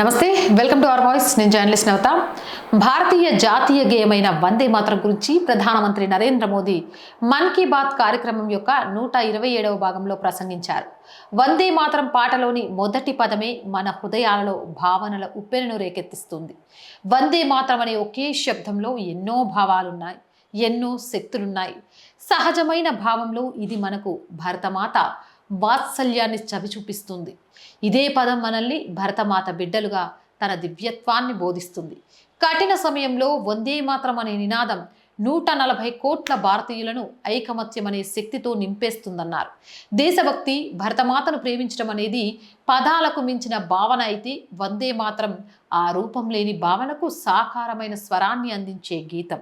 నమస్తే welcome to our voice. నేను journalist నవత. భారతీయ జాతీయ గేయమైన వందే మాత్రం గురించి ప్రధానమంత్రి నరేంద్ర మోదీ మన్ కీ బాత్ కార్యక్రమం యొక్క నూట ఇరవై ఏడవ భాగంలో ప్రసంగించారు. వందే మాత్రం పాటలోని మొదటి పదమే మన హృదయాలలో భావనల ఉప్పెనను రేకెత్తిస్తుంది. వందే మాత్రం అనే ఒకే శబ్దంలో ఎన్నో భావాలున్నాయి ఎన్నో శక్తులున్నాయి. సహజమైన భావంలో ఇది మనకు భరతమాత వాత్సల్యాన్ని చవి చూపిస్తుంది. ఇదే పదం మనల్ని భరతమాత బిడ్డలుగా తన దివ్యత్వాన్ని బోధిస్తుంది. కఠిన సమయంలో వందే మాత్రం అనే నినాదం నూట నలభై కోట్ల భారతీయులను ఐకమత్యం అనే శక్తితో నింపేస్తుందన్నారు. దేశభక్తి భరతమాతను ప్రేమించడం అనేది పదాలకు మించిన భావన అయితే వందే మాత్రం ఆ రూపం లేని భావనకు సాకారమైన స్వరాన్ని అందించే గీతం.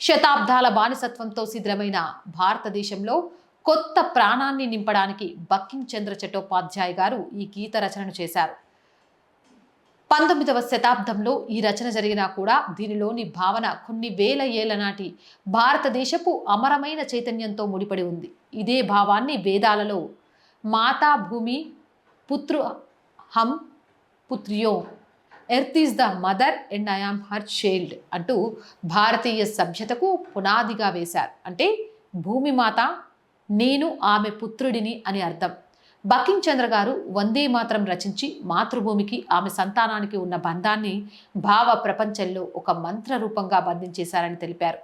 శతాబ్దాల బానిసత్వంతో శిథిలమైన భారతదేశంలో కొత్త ప్రాణాన్ని నింపడానికి బక్కిం చంద్ర చట్టోపాధ్యాయ్ గారు ఈ గీత రచనను చేశారు. పంతొమ్మిదవ శతాబ్దంలో ఈ రచన జరిగినా కూడా దీనిలోని భావన కొన్ని వేల ఏళ్ళ నాటి భారతదేశపు అమరమైన చైతన్యంతో ముడిపడి ఉంది. ఇదే భావాన్ని వేదాలలో మాతా భూమి పుత్రు హం పుత్రియో earth is the mother and I am her child అంటూ భారతీయ సభ్యతకు పునాదిగా వేశారు. అంటే భూమి మాత నేను ఆమె పుత్రుడిని అని అర్థం. బకింగ్ చంద్ర గారు వందే మాత్రం రచించి మాతృభూమికి ఆమె సంతానానికి ఉన్న బంధాన్ని భావ ప్రపంచంలో ఒక మంత్ర రూపంగా బంధించేశారని తెలిపారు.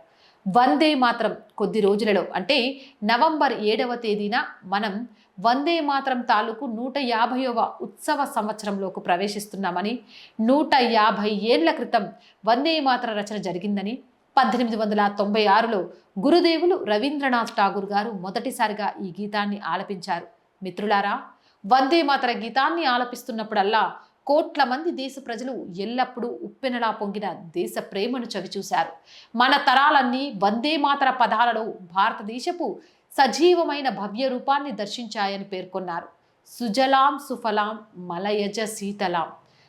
వందే మాత్రం కొద్ది రోజులలో అంటే నవంబర్ ఏడవ తేదీన మనం వందే మాత్రం తాలూకు నూట యాభైవ ఉత్సవ సంవత్సరంలోకి ప్రవేశిస్తున్నామని నూట యాభై ఏళ్ళ క్రితం వందే మాత్ర రచన జరిగిందని పద్దెనిమిది వందల తొంభై ఆరులో గురుదేవులు రవీంద్రనాథ్ ఠాగూర్ గారు మొదటిసారిగా ఈ గీతాన్ని ఆలపించారు. మిత్రులారా వందే మాతర గీతాన్ని ఆలపిస్తున్నప్పుడల్లా కోట్ల మంది దేశ ప్రజలు ఎల్లప్పుడూ ఉప్పెనలా పొంగిన దేశ ప్రేమను చవిచూశారు. మన తరాలన్నీ వందే మాతర పదాలలో భారతదేశపు సజీవమైన భవ్య రూపాన్ని దర్శించాయని పేర్కొన్నారు. సుజలాం సుఫలాం మలయజ శీతలాం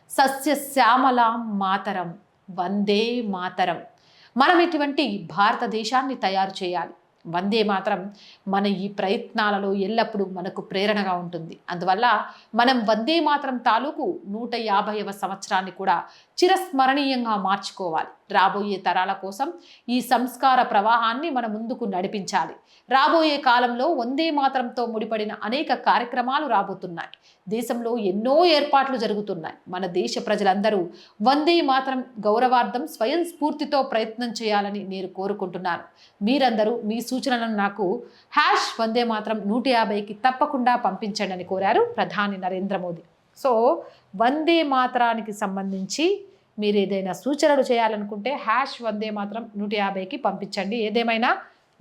సస్య శ్యామలాం మాతరం వందే మాతరం. మనం ఇటువంటి భారతదేశాన్ని తయారు చేయాలి. వందే మాత్రం మన ఈ ప్రయత్నాలలో ఎల్లప్పుడూ మనకు ప్రేరణగా ఉంటుంది. అందువల్ల మనం వందే మాత్రం తాలూకు నూట యాభైవ సంవత్సరాన్ని కూడా చిరస్మరణీయంగా మార్చుకోవాలి. రాబోయే తరాల కోసం ఈ సంస్కార ప్రవాహాన్ని మన ముందుకు నడిపించాలి. రాబోయే కాలంలో వందే మాత్రంతో ముడిపడిన అనేక కార్యక్రమాలు రాబోతున్నాయి. దేశంలో ఎన్నో ఏర్పాట్లు జరుగుతున్నాయి. మన దేశ ప్రజలందరూ వందే మాత్రం గౌరవార్థం స్వయం స్ఫూర్తితో ప్రయత్నం చేయాలని నేను కోరుకుంటున్నాను. మీరందరూ మీ సూచనలను నాకు హ్యాష్ వందే మాత్రం నూట యాభైకి తప్పకుండా పంపించండి అని కోరారు ప్రధాని నరేంద్ర మోదీ. సో వందే మాత్రానికి సంబంధించి మీరు ఏదైనా సూచనలు చేయాలనుకుంటే హ్యాష్ వందే మాత్రం నూట యాభైకి పంపించండి. ఏదేమైనా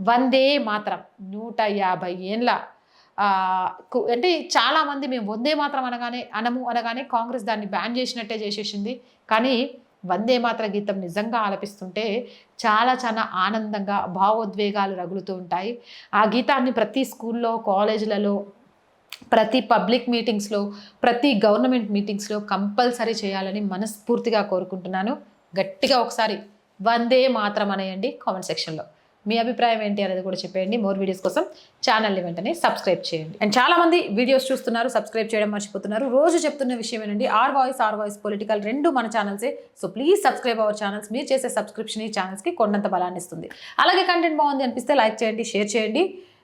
వందే మాత్రం నూట యాభై ఏండ్ల కు- అంటే చాలామంది మేము వందే మాత్రం అనగానే అనము అనగానే కాంగ్రెస్ దాన్ని బ్యాన్ చేసినట్టే చేసేసింది. కానీ వందే మాత్ర గీతం నిజంగా ఆలపిస్తుంటే చాలా చాలా ఆనందంగా భావోద్వేగాలు రగులుతూ ఉంటాయి. ఆ గీతాన్ని ప్రతి స్కూల్లో కాలేజీలలో ప్రతి పబ్లిక్ మీటింగ్స్లో ప్రతి గవర్నమెంట్ మీటింగ్స్లో కంపల్సరీ చేయాలని మనస్ఫూర్తిగా కోరుకుంటున్నాను. గట్టిగా ఒకసారి వందే మాత్రం అనేయండి కామెంట్ సెక్షన్లో మీ అభిప్రాయం ఏంటి అనేది కూడా చెప్పేయండి. మోర్ వీడియోస్ కోసం ఛానల్ని వెంటనే సబ్స్క్రైబ్ చేయండి. అండ్ చాలా మంది వీడియోస్ చూస్తున్నారు సబ్స్క్రైబ్ చేయడం మర్చిపోతున్నారు. రోజు చెప్తున్న విషయం ఏంటండి R voice R voice political రెండు మన ఛానల్సే. So please subscribe our channels. మీరు చేసే సబ్స్క్రిప్షన్ ఈ ఛానల్స్కి కొండంత బలాన్ని ఇస్తుంది. అలాగే కంటెంట్ బాగుంది అనిపిస్తే లైక్ చేయండి షేర్ చేయండి.